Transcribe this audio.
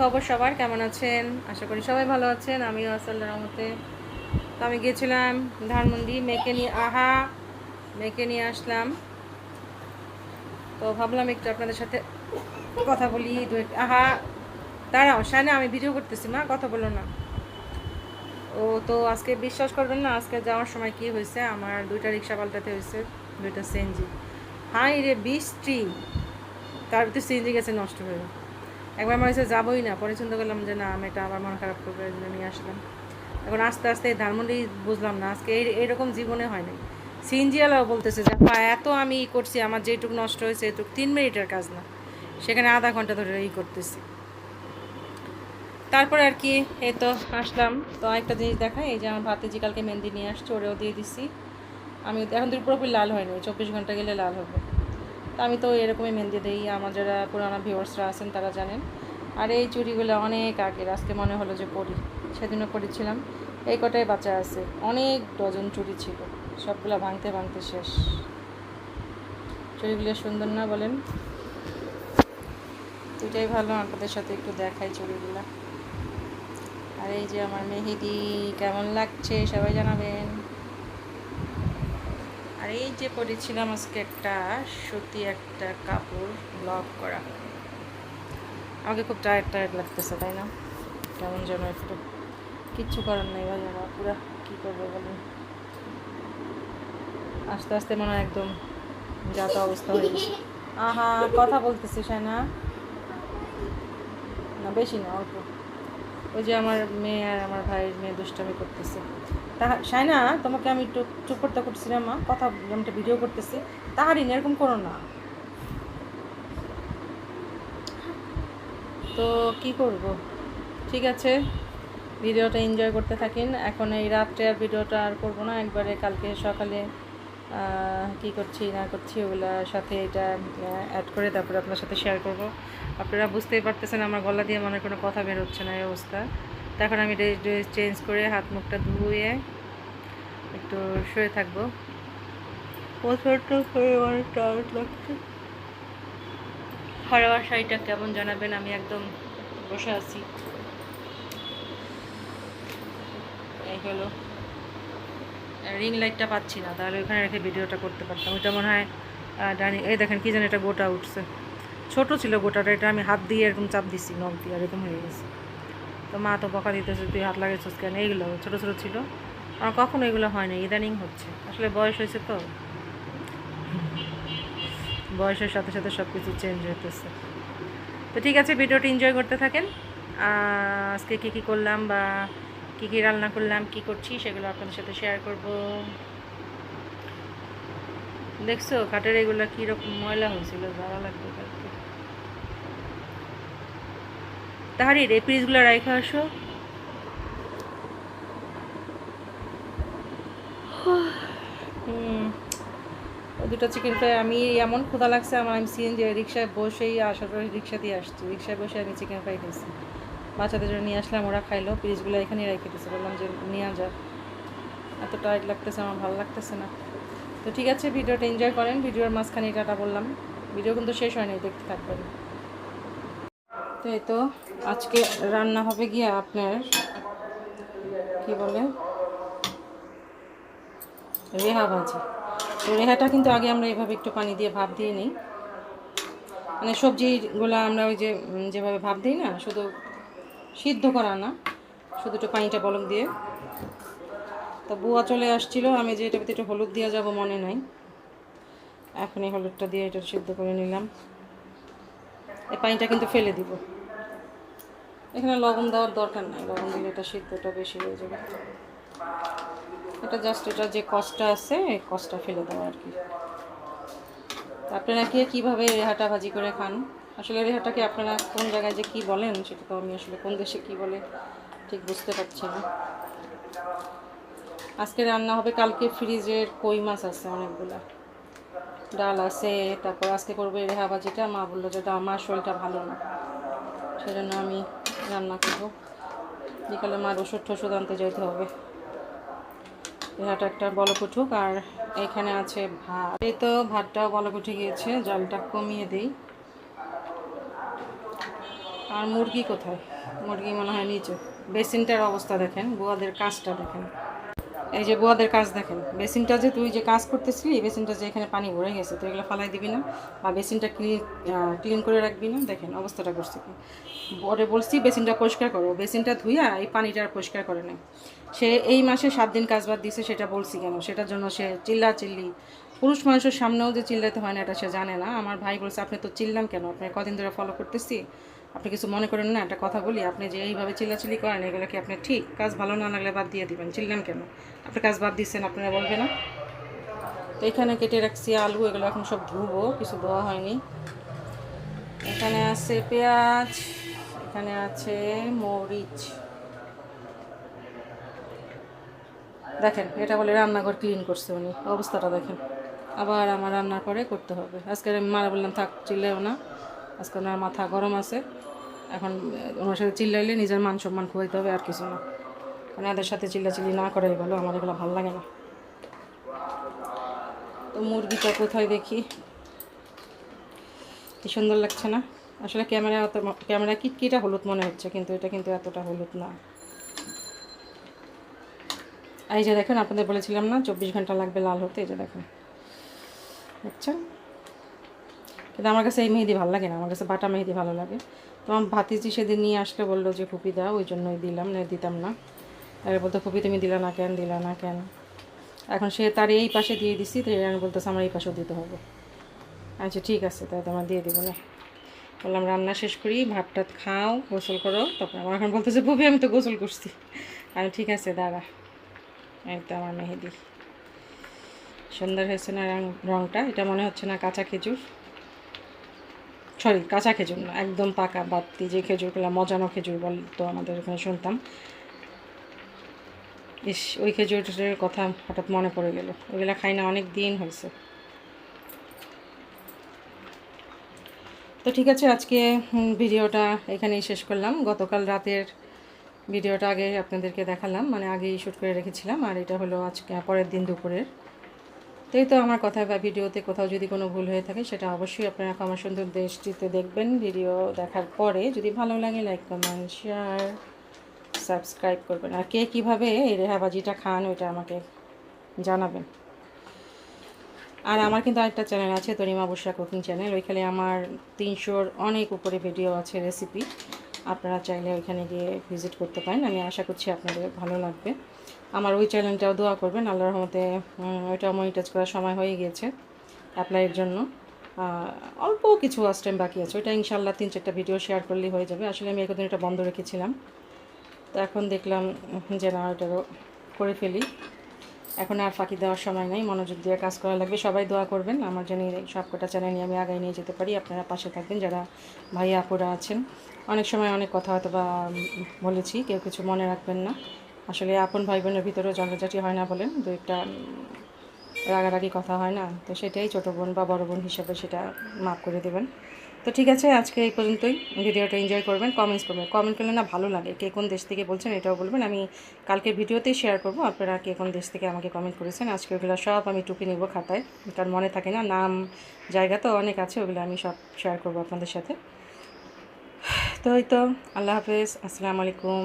খবর সবার, কেমন আছেন? আশা করি সবাই ভালো আছেন, আমিও আসাল্লাহ রহমতে। তো আমি গিয়েছিলাম ধানমন্ডি, মেয়েকে নিয়ে, আহা, মেয়েকে নিয়ে আসলাম। তো ভাবলাম একটু আপনাদের সাথে কথা বলি আহা, দাঁড়াও সায়না আমি ভিডিও করতেছি, মা, কথা বলো না। ও তো আজকে বিশ্বাস করবেন না, আজকে যাওয়ার সময় কি হয়েছে? আমার দুইটা রিক্সা পাল্টাতে হয়েছে, দুইটা সিএনজি। হাই রে, বৃষ্টি! তার ভিতরে সিএনজি গেছে নষ্ট হয়ে। একবার মনে হয়েছে যাবোই না পরে চিন্তা করলাম যে না আমি এটা আবার মন খারাপ করব জন্য নিয়ে আসলাম। এখন আস্তে আস্তে এই ধানমন্ডি বুঝলাম না আজকে এই এইরকম জীবনে হয় নাই। সিএনজিওয়ালাও বলতেছে যে "আপা, এত আমি ই করছি আমার যেটুকু নষ্ট হয়েছে এটুকু তিন মিনিটের কাজ না। সেখানে আধা ঘণ্টা ধরে ই করতেছি। তারপরে আর কি এই তো আসলাম। তো একটা জিনিস দেখাই এই যে আমার ভাতিজি কালকে মেহেন্দি নিয়ে আসছে ওরেও দিয়ে দিছি। আমি এখন তো পুরোপুরি লাল হয়নি চব্বিশ ঘণ্টা গেলে লাল হবে। তো আমি তো এরকমই মেহেন্দি দিই। আমার যারা পুরানো ভিউয়ার্সরা আছেন তারা জানেন। আর এই চুড়িগুলো অনেক আগের, আজকে মনে হলো যে পরি, সেদিনও পরেছিলাম। এই কটাই বাচ্চা আছে। অনেক ডজন চুড়ি ছিল। সবগুলো ভাঙতে ভাঙতে শেষ। চুড়িগুলো সুন্দর না বলেন? দুইটাই ভালো, আপনাদের সাথে একটু দেখাই চুড়িগুলা। আর এই যে আমার মেহেদি, কেমন লাগছে সবাই জানাবেন। এই যে পরেছিলাম আজকে একটা সুতি একটা কাপড় ব্লক করা। আমাকে খুব টায়ার্ড টায়ার্ড লাগতেছে, তাই না? কেমন যেন একটু। কিচ্ছু করার নেই ভাই, আমার পুরা কী করব বলুন? আস্তে আস্তে মনে হয় একদম যাতা অবস্থা হয়ে গেছে। আহা, কথা বলতেছিস না? না, বেশি না, অল্প। ওই যে আমার মেয়ে আর আমার ভাইয়ের মেয়ে দুষ্টামি করতেছে। তা সাইনা তোমাকে আমি একটু চুপ করতে করছিলাম, মা। কথা একটা ভিডিও করতেছি। তাহারিন, এরকম করো না। তো কি করব? ঠিক আছে ভিডিওটা এনজয় করতে থাকেন। এখন এই রাত্রে আর ভিডিওটা আর করব না। একবারে কালকে সকালে কি করছি না করছি ওগুলোর সাথে এটা অ্যাড করে তারপরে আপনার সাথে শেয়ার করব। আপনারা বুঝতেই পারতেছেন আমার গলা দিয়ে মনে কোনো কথা বের হচ্ছে না এই অবস্থা। তো এখন আমি ড্রেস ড্রেস চেঞ্জ করে হাত মুখটা ধুয়ে একটু শুয়ে থাকব। প্রচণ্ড করে অনেক টায়ার্ড লাগছে। হারাবার শাড়িটা কেমন জানাবেন? আমি একদম বসে আছি। এই হলো। রিং লাইটটা পাচ্ছি না, তাহলে ওখানে রেখে ভিডিওটা করতে পারতাম। ওইটা মনে হয় ডানি এই দেখেন কী জানি এটা গোটা উঠছে। ছোট ছিল গোটাটা, এটা আমি হাত দিয়ে এরকম চাপ দিছি, নখ দিয়ে এরকম হয়ে গেছে। তো মা তো বকা দিতেছে, তুই হাত লাগাইছিস কেন? এইগুলো ছোটো ছোটো ছিল। আমার কখনো এগুলো হয় না ইদানিং হচ্ছে। আসলে বয়স হয়েছে তো। বয়সের সাথে সাথে সব কিছু চেঞ্জ হতেছে তো ঠিক আছে, ভিডিওটি এনজয় করতে থাকেন। আজকে কী কী করলাম বা কী কী রান্না করলাম, কি করছি সেগুলো আপনাদের সাথে শেয়ার করব। দেখছ খাটের এগুলো কীরকম ময়লা হয়েছিল ভালো লাগবে কালকে। তাহারি রে পিসগুলো আসো। দুটো চিকেন ফ্রাই আমি এমন ক্ষুধা লাগছে, আমার আমি সিএনজি রিক্সায় বসেই আসার পরে রিক্সা দিয়ে আসছি, রিক্সায় বসে আমি চিকেন ফ্রাই খেয়েছি বাচ্চাদের জন্য নিয়ে আসলাম, ওরা খাইলো পিসগুলো এখানেই রেখে দিয়েছে। বললাম যে, নিয়ে যা। এত টাইট লাগতেছে, আমার ভালো লাগতেছে না। তো ঠিক আছে, ভিডিওটা এনজয় করেন। ভিডিওর মাঝখানে টাটা বললাম। ভিডিও কিন্তু শেষ হয়নি, দেখতে থাকবেন। তো এই তো, আজকে রান্না হবে গিয়ে আপনার, কি বলে? রেহা ভাজি। তো রেহাটা কিন্তু আগে আমরা এভাবে একটু পানি দিয়ে ভাপ দিয়ে নিই। মানে সবজিগুলো আমরা ওই যে যেভাবে ভাপ দিই না, শুধু সিদ্ধ করা না, শুধু একটু পানিটা বলক দিয়ে। তো বুয়া চলে আসছিল, আমি যে এটাতে একটু হলুদ দিয়ে যাব মনে নাই। এখন এই হলুদটা দিয়ে এটা সিদ্ধ করে নিলাম। এই পানিটা কিন্তু ফেলে দিব। এখানে লবণ দেওয়ার দরকার নাই, লবণ দিলে এটা সিদ্ধটা বেশি হয়ে যাবে। এটা জাস্ট এটা যে কষ্টটা আছে, এই কষ্টটা ফেলে দেওয়া আর কি। আপনারা কি কীভাবে রেহাটা ভাজি করে খান? আসলে রেহাটাকে আপনারা কোন জায়গায় যে কী বলেন সেটা তো আমি আসলে কোন দেশে কী বলে ঠিক বুঝতে পারছি না। আজকে রান্না হবে, কালকে ফ্রিজের কই মাছ আছে অনেকগুলা। ডাল আছে, তারপর আজকে করবে রেহা ভাজিটা, মা বলল যে আমার শরীরটা ভালো না। সেজন্য আমি রান্না করব। বিকালে মার ওষুধ টষুধ আনতে যেতে হবে। রেহাটা একটা বলক উঠুক, আর এখানে আছে ভাত। এই তো ভাতটাও বলক উঠে গিয়েছে, জলটা কমিয়ে দিই। আর মুরগি কোথায়? মুরগি মনে হয় নিচু। বেসিনটার অবস্থা দেখেন, বুয়াদের কাজটা দেখেন। এই যে বুয়াদের কাজ দেখেন, বেসিনটা যে তুই যে কাজ করতেছিলি বেসিনটা যে এখানে পানি ভরে গেছে তুই এগুলো ফালাই দিবি না বা বেসিনটা ক্লিন ক্লিন করে রাখবি না? দেখেন অবস্থাটা করছে কি। বরে বলছি বেসিনটা পরিষ্কার করো। বেসিনটা ধুইয়া এই পানিটা পরিষ্কার করে নেয় সে এই মাসে সাত দিন কাজ বাদ দিছে, সেটা বলছি কেন? সেটার জন্য সে চিল্লা চিল্লি পুরুষ মানুষের সামনেও যে চিল্লাতে হয় না, এটা সে জানে না। আমার ভাই বলছে, আপনি তো চিল্লান কেন? আপনি কদিন ধরে ফলো করতেছি। আপনি কিছু মনে করেন না, একটা কথা বলি। আপনি যে এইভাবে চিল্লাচিল্লি করেন, এগুলো কি আপনি ঠিক? কাজ ভালো না লাগলে বাদ দিয়ে দিবেন। চিল্লান কেন? আপনি কাজ বাদ দিচ্ছেন আপনারা বলবে না? তো এখানে কেটে রাখছি আলু, এগুলো এখন সব ধুবো, কিছু দেওয়া হয়নি। এখানে আছে পেঁয়াজ, এখানে আছে মরিচ। দেখেন, এটা বলে রান্নাঘর ক্লিন করছে উনি। অবস্থাটা দেখেন। আবার আমার রান্নার পরে করতে হবে। আজকে আমি মারা বললাম, থাক চিল্লেও না। আজকে ওনার মাথা গরম আছে। এখন ওনার সাথে চিল্লাইলে নিজের মান সম্মান খুয়াইতে হবে আর কিছু না। কারণ এদের সাথে চিল্লাচিল্লি না করাই ভালো, আমার এগুলো ভালো লাগে না। তো মুরগিটা কোথায় দেখি? কি সুন্দর লাগছে না? আসলে ক্যামেরা অত ক্যামেরা কিটকিটা হলুদ মনে হচ্ছে, কিন্তু এটা কিন্তু এতটা হলুদ না। এই যে দেখেন, আপনাদের বলেছিলাম না, চব্বিশ ঘণ্টা লাগবে লাল হতে, এই যে দেখেন। বুঝছেন কিন্তু আমার কাছে এই মেহেদি ভালো লাগে না, আমার কাছে বাটা মেহেদি ভালো লাগে। তো আমার ভাতিজি সেদিন নিয়ে আসলে, বলল যে ফুপি দাও ওই জন্যই দিলাম, না, দিতাম না। আর বলতো ফুপি তুমি দিলা না কেন, দিলা না কেন? এখন সে তার এই পাশে দিয়ে দিছি, তো আমি বলতেছে, আমার এই পাশেও দিতে হবে। আচ্ছা ঠিক আছে তাই তোমার দিয়ে দেবো, না? বললাম, রান্না শেষ করি ভাত টাত খাও, গোসল করো। তারপর আমার এখন বলতেছে ফুপি আমি তো গোসল করছি। আমি, ঠিক আছে, দাঁড়া। তো আমার মেহেদি। সুন্দর হয়েছে না রং রংটা? এটা মনে হচ্ছে না কাঁচা খেজুর। সরি কাঁচা খেজুর না, একদম পাকা বাতি যে খেজুরগুলো, মজানো খেজুর বলতো আমাদের এখানে শুনতাম। ইস, ওই খেজুরের কথা হঠাৎ মনে পড়ে গেল। ওইগুলো খাই না, অনেক দিন হয়েছে। তো ঠিক আছে, আজকে ভিডিওটা এখানেই শেষ করলাম। গতকাল রাতের ভিডিওটা আগে আপনাদেরকে দেখালাম। মানে আগেই শ্যুট করে রেখেছিলাম। আর এটা হলো আজকে, পরের দিন দুপুরের। তো এই তো আমার কথা বা ভিডিওতে কোথাও যদি কোনো ভুল হয়ে থাকে, সেটা অবশ্যই আপনারা আমার সুন্দর দেশটিতে দেখবেন। ভিডিও দেখার পরে যদি ভালো লাগে লাইক কমেন্ট শেয়ার সাবস্ক্রাইব করবেন। আর কে কীভাবে এই রেহাবাজিটা খান, ওইটা আমাকে জানাবেন। আর আমার কিন্তু আরেকটা চ্যানেল আছে, তরিমা বসা কুকিং চ্যানেল ওইখানে আমার তিনশোর অনেক উপরে ভিডিও আছে রেসিপি আপনারা চাইলে ওইখানে গিয়ে ভিজিট করতে পারেন। আমি আশা করছি আপনাদের ভালো লাগবে। আমার ওই চ্যানেলটাও দোয়া করবেন আল্লাহর রহমতে উম, ওইটাও মনিটাইজ করার সময় হয়ে গিয়েছে অ্যাপ্লাইয়ের জন্য। অল্প কিছু ওয়াচ টাইম বাকি আছে ওইটা ইনশাল্লাহ তিন চারটা ভিডিও শেয়ার করলেই হয়ে যাবে। আসলে আমি একদিন এটা বন্ধ রেখেছিলাম। তো এখন দেখলাম যে না ওইটারও করে ফেলি। এখন আর ফাঁকি দেওয়ার সময় নেই মনোযোগ দিয়ে কাজ করা লাগবে। সবাই দোয়া করবেন আমার জন্য সবকটা চ্যানেল নিয়ে আমি আগায় নিয়ে যেতে পারি। আপনারা পাশে থাকবেন যারা ভাই আপুরা আছেন। অনেক সময় অনেক কথা হয়তো বা বলেছি কেউ কিছু মনে রাখবেন না। আসলে আপন ভাই বোনের ভিতরেও ঝগড়াঝাটি হয় না বলেন, দু একটা রাগারাগি কথা হয় না, তো সেটাই ছোটো বোন বা বড় বোন হিসাবে সেটা মাফ করে দেবেন। তো ঠিক আছে, আজকে এই পর্যন্তই। ভিডিওটা এনজয় করবেন কমেন্টস করবেন। কমেন্ট করলে না ভালো লাগে, কে কোন দেশ থেকে বলছেন এটাও বলবেন। আমি কালকে ভিডিওতেই শেয়ার করব, আপনারা কে কোন দেশ থেকে আমাকে কমেন্ট করেছেন। আজকে ওগুলো সব আমি টুকে নেব খাতায় কারণ মনে থাকে না, নাম, জায়গা তো অনেক আছে, ওগুলো আমি সব শেয়ার করব আপনাদের সাথে। তো এই তো, আল্লাহ হাফেজ, আসসালামু আলাইকুম।